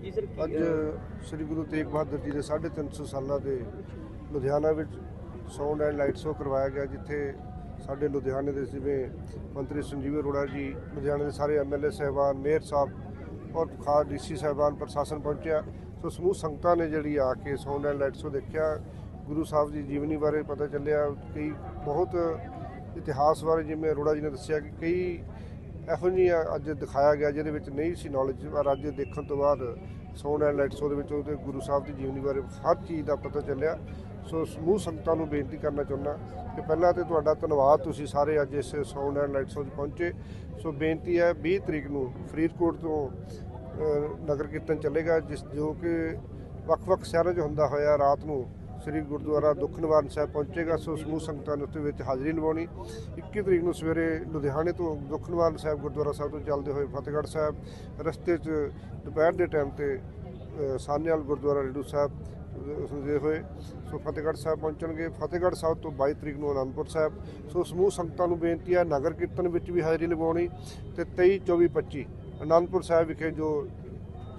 ਜੀ ਸਰ ਅੱਜ ਸ੍ਰੀ ਗੁਰੂ ਤੇਗ ਬਹਾਦਰ ਜੀ ਦੇ 350 ਸਾਲਾਂ ਦੇ ਲੁਧਿਆਣਾ ਵਿੱਚ ਸਾਊਂਡ ਐਂਡ ਲਾਈਟ ਸ਼ੋਅ ਕਰਵਾਇਆ ਗਿਆ ਜਿੱਥੇ ਸਾਡੇ ਲੁਧਿਆਣੇ ਦੇ ਜਿਵੇਂ ਮੰਤਰੀ ਸੰਜੀਵ ਅਰੋੜਾ ਜੀ ਲੁਧਿਆਣੇ ਦੇ ਸਾਰੇ ਐਮਐਲਏ ਸਹਿਬਾਨ ਮੇਅਰ ਸਾਹਿਬ ਔਰ ਖਾਸ ਡੀਸੀ ਸਹਿਬਾਨ ਪ੍ਰਸ਼ਾਸਨ ਪਹੁੰਚਿਆ। ਸੋ ਸਮੂਹ ਸੰਗਤਾਂ ਨੇ ਜਿਹੜੀ ਆ ਕੇ ਸਾਊਂਡ ਐਂਡ ਲਾਈਟ ਸ਼ੋਅ ਦੇਖਿਆ। ਗੁਰੂ ਸਾਹਿਬ ਦੀ ਜੀਵਨੀ ਬਾਰੇ ਪਤਾ ਚੱਲਿਆ ਕਈ ਬਹੁਤ ਇਤਿਹਾਸ ਬਾਰੇ ਜਿਵੇਂ ਅਰੋੜਾ ਜੀ ਨੇ ਦੱਸਿਆ ਕਿ ਕਈ ਇਹੋ ਜਿਹੀਆਂ ਅੱਜ ਦਿਖਾਇਆ ਗਿਆ ਜਿਹਦੇ ਵਿੱਚ ਨਹੀਂ ਸੀ ਨੌਲੇਜ ਪਰ ਅੱਜ ਦੇਖਣ ਤੋਂ ਬਾਅਦ ਸਾਊਂਡ ਐਂਡ ਲਾਈਟ ਸੋ ਦੇ ਵਿੱਚ ਉਹਦੇ ਗੁਰੂ ਸਾਹਿਬ ਦੀ ਜੀਵਨੀ ਬਾਰੇ ਹਰ ਚੀਜ਼ ਦਾ ਪਤਾ ਚੱਲਿਆ। ਸੋ ਸਮੂਹ ਸੰਗਤਾਂ ਨੂੰ ਬੇਨਤੀ ਕਰਨਾ ਚਾਹੁੰਦਾ ਕਿ ਪਹਿਲਾਂ ਤੇ ਤੁਹਾਡਾ ਧੰਨਵਾਦ, ਤੁਸੀਂ ਸਾਰੇ ਅੱਜ ਇਸ ਸਾਊਂਡ ਐਂਡ ਲਾਈਟ ਸੋ 'ਚ ਪਹੁੰਚੇ। ਸੋ ਬੇਨਤੀ ਹੈ 20 ਤਰੀਕ ਨੂੰ ਫਰੀਦਕੋਟ ਤੋਂ ਨਗਰ ਕੀਰਤਨ ਚੱਲੇਗਾ, ਜਿਸ ਜੋ ਕਿ ਵੱਖ-ਵੱਖ ਸ਼ਹਿਰਾਂ 'ਚ ਹੁੰਦਾ ਹੋਇਆ ਰਾਤ ਨੂੰ। ਸ੍ਰੀ ਗੁਰਦੁਆਰਾ ਦੁੱਖ ਨਿਵਾਰਨ ਸਾਹਿਬ ਪਹੁੰਚੇਗਾ ਸੋ ਸਮੂਹ ਸੰਗਤਾਂ ਨੇ ਉੱਥੇ ਵਿੱਚ ਹਾਜ਼ਰੀ ਲਵਾਉਣੀ 21 ਤਰੀਕ ਨੂੰ ਸਵੇਰੇ ਲੁਧਿਆਣੇ ਤੋਂ ਦੁੱਖ ਨਿਵਾਰਨ ਸਾਹਿਬ ਗੁਰਦੁਆਰਾ ਸਾਹਿਬ ਤੋਂ ਚੱਲਦੇ ਹੋਏ ਫਤਿਹਗੜ੍ਹ ਸਾਹਿਬ ਰਸਤੇ 'ਚ ਦੁਪਹਿਰ ਦੇ ਟਾਈਮ ਤੇ ਅ, ਗੁਰਦੁਆਰਾ ਰੇਡੂ ਸਾਹਿਬ ਅ, ਦੇ ਹੋਏ ਸੋ ਫਤਿਹਗੜ੍ਹ ਸਾਹਿਬ ਪਹੁੰਚਣਗੇ। ਫਤਿਹਗੜ੍ਹ ਸਾਹਿਬ ਤੋਂ 22 ਤਰੀਕ ਨੂੰ ਅਨੰਦਪੁਰ ਸਾਹਿਬ ਸੋ ਸਮੂਹ ਸੰਗਤਾਂ ਨੂੰ ਬੇਨਤੀ ਹੈ ਨਗਰ ਕੀਰਤਨ ਵਿੱਚ ਵੀ ਹਾਜ਼ਰੀ ਲਗਾਉਣੀ ਤੇ 23 24 25 ਅਨੰਦਪੁਰ ਸਾਹਿਬ ਵਿਖੇ ਜੋ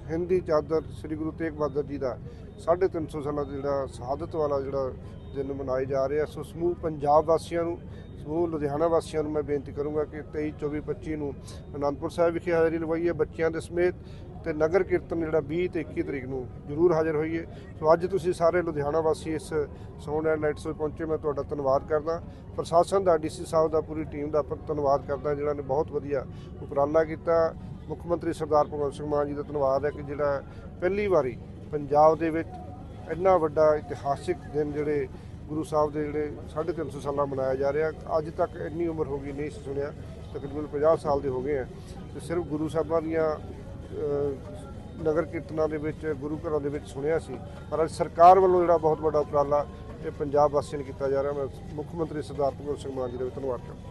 ਹਿੰਦੀ ਚਾਦਰ ਸ੍ਰੀ ਗੁਰੂ ਤੇਗ ਬਹਾਦਰ ਜੀ ਦਾ 350 ਸਾਲਾਂ ਦਾ ਜਿਹੜਾ ਸ਼ਹਾਦਤ ਵਾਲਾ ਜਿਹੜਾ ਦਿਨ ਮਨਾਏ ਜਾ ਰਿਹਾ, ਸੋ ਸਮੂਹ ਪੰਜਾਬ ਵਾਸੀਆਂ ਨੂੰ, ਸਮੂਹ ਲੁਧਿਆਣਾ ਵਾਸੀਆਂ ਨੂੰ ਮੈਂ ਬੇਨਤੀ ਕਰੂੰਗਾ ਕਿ 23 24 25 ਨੂੰ ਅਨੰਦਪੁਰ ਸਾਹਿਬ ਵਿਖੇ ਹਾਜ਼ਰੀ ਲਵਾਈਏ ਬੱਚਿਆਂ ਦੇ ਸਮੇਤ ਤੇ ਨਗਰ ਕੀਰਤਨ ਜਿਹੜਾ 20 ਤੇ 21 ਤਰੀਕ ਨੂੰ ਜ਼ਰੂਰ ਹਾਜ਼ਰ ਹੋਈਏ। ਸੋ ਅੱਜ ਤੁਸੀਂ ਸਾਰੇ ਲੁਧਿਆਣਾ ਵਾਸੀ ਇਸ ਸਾਊਂਡ ਐਂਡ ਲਾਈਟਸ ਵਿੱਚ ਪਹੁੰਚੇ, ਮੈਂ ਤੁਹਾਡਾ ਧੰਨਵਾਦ ਕਰਦਾ। ਪ੍ਰਸ਼ਾਸਨ ਦਾ ਡੀਸੀ ਸਾਹਿਬ ਦਾ, ਪੂਰੀ ਟੀਮ ਦਾ ਧੰਨਵਾਦ ਕਰਦਾ ਜਿਹੜਾ ਨੇ ਬਹੁਤ ਵਧੀਆ ਉਪਰਾਲਾ ਕੀਤਾ। ਮੁੱਖ ਮੰਤਰੀ ਸਰਦਾਰ ਭਗਵੰਤ ਸਿੰਘ ਮਾਨ ਜੀ ਦਾ ਧੰਨਵਾਦ ਹੈ ਕਿ ਜਿਹੜਾ ਪਹਿਲੀ ਵਾਰੀ ਪੰਜਾਬ ਦੇ ਵਿੱਚ ਇੰਨਾ ਵੱਡਾ ਇਤਿਹਾਸਿਕ ਦਿਨ ਜਿਹੜੇ ਗੁਰੂ ਸਾਹਿਬ ਦੇ ਜਿਹੜੇ 350 ਸਾਲਾਂ ਮਨਾਇਆ ਜਾ ਰਿਹਾ, ਅੱਜ ਤੱਕ ਇੰਨੀ ਉਮਰ ਹੋ ਗਈ ਨਹੀਂ ਸੁਣਿਆ, ਤਕਰੀਬਨ 50 ਸਾਲ ਦੇ ਹੋ ਗਏ ਆ। ਤੇ ਸਿਰਫ ਗੁਰੂ ਸਾਹਿਬਾਂ ਦੀਆਂ ਨਗਰ ਕੀਰਤਨਾਂ ਦੇ ਵਿੱਚ, ਗੁਰੂ ਘਰਾਂ ਦੇ ਵਿੱਚ ਸੁਣਿਆ ਸੀ। ਪਰ ਅੱਜ ਸਰਕਾਰ ਵੱਲੋਂ ਜਿਹੜਾ ਬਹੁਤ ਵੱਡਾ ਉਪਰਾਲਾ ਇਹ ਪੰਜਾਬ ਵਾਸੀਆਂ ਨੇ ਕੀਤਾ ਜਾ ਰਿਹਾ, ਮੈਂ ਮੁੱਖ ਮੰਤਰੀ ਸਰਦਾਰ ਭਗਵੰਤ ਸਿੰਘ ਮਾਨ ਜੀ ਦਾ ਵੀ ਧੰਨਵਾਦ ਕਰਦਾ।